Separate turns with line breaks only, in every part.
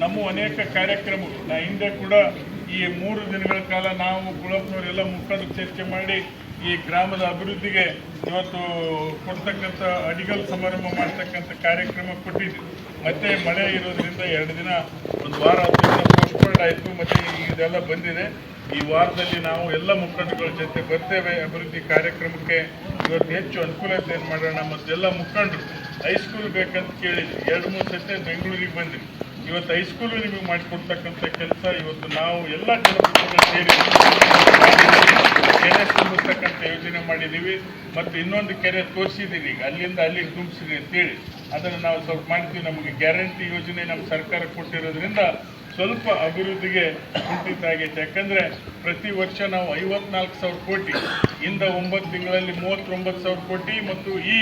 ನಮ್ಮ ಅನೇಕ ಕಾರ್ಯಕ್ರಮಗಳು. ನಾ ಹಿಂದೆ ಕೂಡ ಈ ಮೂರು ದಿನಗಳ ಕಾಲ ನಾವು ಕುಳಪ್ನವರೆಲ್ಲ ಮುಖಂಡರು ಚರ್ಚೆ ಮಾಡಿ ಈ ಗ್ರಾಮದ ಅಭಿವೃದ್ಧಿಗೆ ಇವತ್ತು ಕೊಡ್ತಕ್ಕಂಥ ಅಡಿಗಲ್ ಸಮಾರಂಭ ಮಾಡ್ತಕ್ಕಂಥ ಕಾರ್ಯಕ್ರಮ ಕೊಟ್ಟಿದ್ವಿ. ಮತ್ತೆ ಮಳೆ ಇರೋದ್ರಿಂದ ಎರಡು ದಿನ, ಒಂದು ವಾರ ಪೋಸ್ಟ್ಪೋಂಡ್ ಆಯಿತು, ಮತ್ತೆ ಇದೆಲ್ಲ ಬಂದಿದೆ. ಈ ವಾರದಲ್ಲಿ ನಾವು ಎಲ್ಲ ಮುಖಂಡರುಗಳ ಜೊತೆ ಬರ್ತೇವೆ. ಅಭಿವೃದ್ಧಿ ಕಾರ್ಯಕ್ರಮಕ್ಕೆ ಇವತ್ತು ಹೆಚ್ಚು ಅನುಕೂಲತೆಯನ್ನು ಮಾಡೋಣ. ಮತ್ತು ಎಲ್ಲ ಮುಖಂಡರು ಹೈಸ್ಕೂಲ್ ಬೇಕಂತ ಕೇಳಿದ್ವಿ. ಎರಡು, ಮೂರು ಸತಿ ಬೆಂಗಳೂರಿಗೆ ಬಂದ್ವಿ. ಇವತ್ತು ಹೈಸ್ಕೂಲು ನಿಮಗೆ ಮಾಡಿಕೊಡ್ತಕ್ಕಂಥ ಕೆಲಸ, ಇವತ್ತು ನಾವು ಎಲ್ಲ ಜನಪ್ರತಿನಿಧಿಗಳು ಸೇರಿ ಕೆರೆ ತುಂಬಿಸ್ತಕ್ಕಂಥ ಯೋಜನೆ ಮಾಡಿದ್ದೀವಿ. ಮತ್ತು ಇನ್ನೊಂದು ಕೆರೆ ತೋರಿಸಿದ್ದೀವಿ ಈಗ. ಅಲ್ಲಿಂದ ಅಲ್ಲಿಗೆ ತುಂಬಿಸಿದೆ ಅಂತೇಳಿ ಅದನ್ನು ನಾವು ಸ್ವಲ್ಪ ಮಾಡ್ತೀವಿ ನಮಗೆ ಗ್ಯಾರಂಟಿ ಯೋಜನೆ ನಮ್ಮ ಸರ್ಕಾರ ಕೊಟ್ಟಿರೋದ್ರಿಂದ ಸ್ವಲ್ಪ ಅಭಿವೃದ್ಧಿಗೆ ಕುಂಠಿತ ಆಗೈತೆ. ಯಾಕಂದರೆ ಪ್ರತಿ ವರ್ಷ ನಾವು ಐವತ್ನಾಲ್ಕು ಸಾವಿರ ಕೋಟಿ, ಇಂದ ಒಂಬತ್ತು ತಿಂಗಳಲ್ಲಿ ಮೂವತ್ತೊಂಬತ್ತು ಸಾವಿರ ಕೋಟಿ ಮತ್ತು ಈ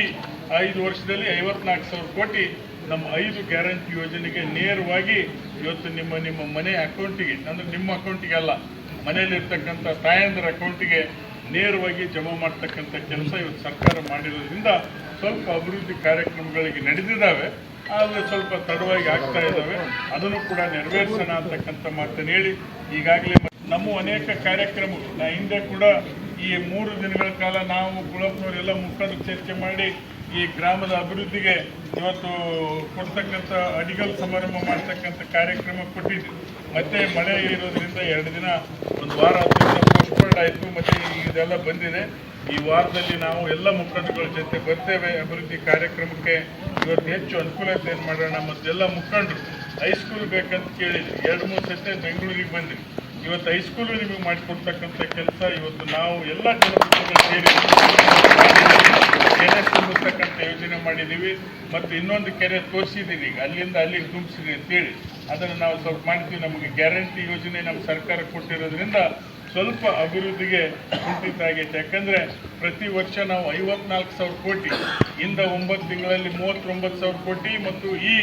ಐದು ವರ್ಷದಲ್ಲಿ ಐವತ್ನಾಲ್ಕು ಸಾವಿರ ಕೋಟಿ ನಮ್ಮ ಐದು ಗ್ಯಾರಂಟಿ ಯೋಜನೆಗೆ ನೇರವಾಗಿ ಇವತ್ತು ನಿಮ್ಮ ನಿಮ್ಮ ಮನೆ ಅಕೌಂಟಿಗೆ, ಅಂದ್ರೆ ನಿಮ್ಮ ಅಕೌಂಟಿಗೆ ಅಲ್ಲ, ಮನೆಯಲ್ಲಿರ್ತಕ್ಕಂಥ ತಾಯಂದ್ರ ಅಕೌಂಟಿಗೆ ನೇರವಾಗಿ ಜಮಾ ಮಾಡ್ತಕ್ಕಂಥ ಕೆಲಸ ಇವತ್ತು ಸರ್ಕಾರ ಮಾಡಿರೋದ್ರಿಂದ ಸ್ವಲ್ಪ ಅಭಿವೃದ್ಧಿ ಕಾರ್ಯಕ್ರಮಗಳಿಗೆ ನಡೆದಿದ್ದಾವೆ. ಆದರೆ ಸ್ವಲ್ಪ ತಡವಾಗಿ ಆಗ್ತಾ ಇದ್ದಾವೆ. ಅದನ್ನು ಕೂಡ ನೆರವೇರಿಸೋಣ ಅಂತಕ್ಕಂಥ ಮಾತನ್ನು ಹೇಳಿ ಈಗಾಗಲೇ ನಮ್ಮ ಅನೇಕ ಕಾರ್ಯಕ್ರಮಗಳು, ನಾ ಹಿಂದೆ ಕೂಡ ಈ ಮೂರು ದಿನಗಳ ಕಾಲ ನಾವು ಕುಳಪ್ನವರೆಲ್ಲ ಮುಖಂಡರು ಚರ್ಚೆ ಮಾಡಿ ಈ ಗ್ರಾಮದ ಅಭಿವೃದ್ಧಿಗೆ ಇವತ್ತು ಕೊಡ್ತಕ್ಕಂಥ ಅಡಿಗಲ್ ಸಮಾರಂಭ ಮಾಡ್ತಕ್ಕಂಥ ಕಾರ್ಯಕ್ರಮ ಕೊಟ್ಟಿದ್ವಿ ಮತ್ತೆ ಮಳೆ ಇರೋದ್ರಿಂದ ಎರಡು ದಿನ, ಒಂದು ವಾರ ಪೋಸ್ಟ್ಪೋಂಡ್ ಆಯಿತು, ಮತ್ತೆ ಇದೆಲ್ಲ ಬಂದಿದೆ. ಈ ವಾರದಲ್ಲಿ ನಾವು ಎಲ್ಲ ಮುಖಂಡಗಳ ಜೊತೆ ಬರ್ತೇವೆ. ಅಭಿವೃದ್ಧಿ ಕಾರ್ಯಕ್ರಮಕ್ಕೆ ಇವತ್ತು ಹೆಚ್ಚು ಅನುಕೂಲತೆಯನ್ನು ಮಾಡೋಣ. ಮತ್ತು ಎಲ್ಲ ಮುಖಂಡರು ಹೈಸ್ಕೂಲ್ ಬೇಕಂತ ಕೇಳಿದ್ವಿ ಎರಡು, ಮೂರು ಸತಿ ಬೆಂಗಳೂರಿಗೆ ಬಂದ್ವಿ. ಇವತ್ತು ಹೈಸ್ಕೂಲು ನಿಮಗೆ ಮಾಡಿಕೊಡ್ತಕ್ಕಂಥ ಕೆಲಸ, ಇವತ್ತು ನಾವು ಎಲ್ಲ ಜನಪ್ರತಿನಿಧಿಗಳು ಸೇರಿ ಕೆರೆ ತುಂಬಿಸ್ತಕ್ಕಂಥ ಯೋಜನೆ ಮಾಡಿದ್ದೀವಿ. ಮತ್ತು ಇನ್ನೊಂದು ಕೆರೆ ತೋರಿಸಿದ್ದೀವಿ ಈಗ. ಅಲ್ಲಿಂದ ಅಲ್ಲಿಗೆ ತುಂಬಿಸಿದೆ ಅಂತೇಳಿ ಅದನ್ನು ನಾವು ಸ್ವಲ್ಪ ಮಾಡ್ತೀವಿ ನಮಗೆ ಗ್ಯಾರಂಟಿ ಯೋಜನೆ ನಮ್ಮ ಸರ್ಕಾರ ಕೊಟ್ಟಿರೋದ್ರಿಂದ ಸ್ವಲ್ಪ ಅಭಿವೃದ್ಧಿಗೆ ಕುಂಠಿತ ಆಗೈತೆ. ಯಾಕಂದರೆ ಪ್ರತಿ ವರ್ಷ ನಾವು ಐವತ್ನಾಲ್ಕು ಸಾವಿರ ಕೋಟಿ, ಇಂದ ಒಂಬತ್ತು ತಿಂಗಳಲ್ಲಿ ಮೂವತ್ತೊಂಬತ್ತು ಸಾವಿರ ಕೋಟಿ, ಮತ್ತು ಈ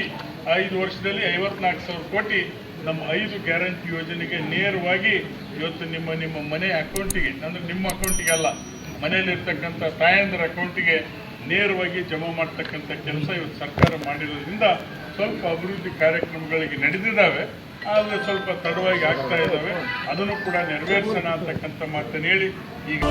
ಐದು ವರ್ಷದಲ್ಲಿ ಐವತ್ನಾಲ್ಕು ಸಾವಿರ ಕೋಟಿ ನಮ್ಮ ಐದು ಗ್ಯಾರಂಟಿ ಯೋಜನೆಗೆ ನೇರವಾಗಿ ಇವತ್ತು ನಿಮ್ಮ ನಿಮ್ಮ ಮನೆ ಅಕೌಂಟಿಗೆ, ಅಂದರೆ ನಿಮ್ಮ ಅಕೌಂಟಿಗೆ ಅಲ್ಲ, ಮನೆಯಲ್ಲಿರ್ತಕ್ಕಂಥ ತಾಯಂದ್ರ ಅಕೌಂಟಿಗೆ ನೇರವಾಗಿ ಜಮಾ ಮಾಡ್ತಕ್ಕಂಥ ಕೆಲಸ ಇವತ್ತು ಸರ್ಕಾರ ಮಾಡಿರೋದ್ರಿಂದ ಸ್ವಲ್ಪ ಅಭಿವೃದ್ಧಿ ಕಾರ್ಯಕ್ರಮಗಳಿಗೆ ನಡೆದಿದ್ದಾವೆ. ಆದರೆ ಸ್ವಲ್ಪ ತಡವಾಗಿ ಆಗ್ತಾ ಇದ್ದಾವೆ. ಅದನ್ನು ಕೂಡ ನೆರವೇರಿಸೋಣ ಅಂತಕ್ಕಂಥ ಮಾತನ್ನು ಹೇಳಿ ಈಗ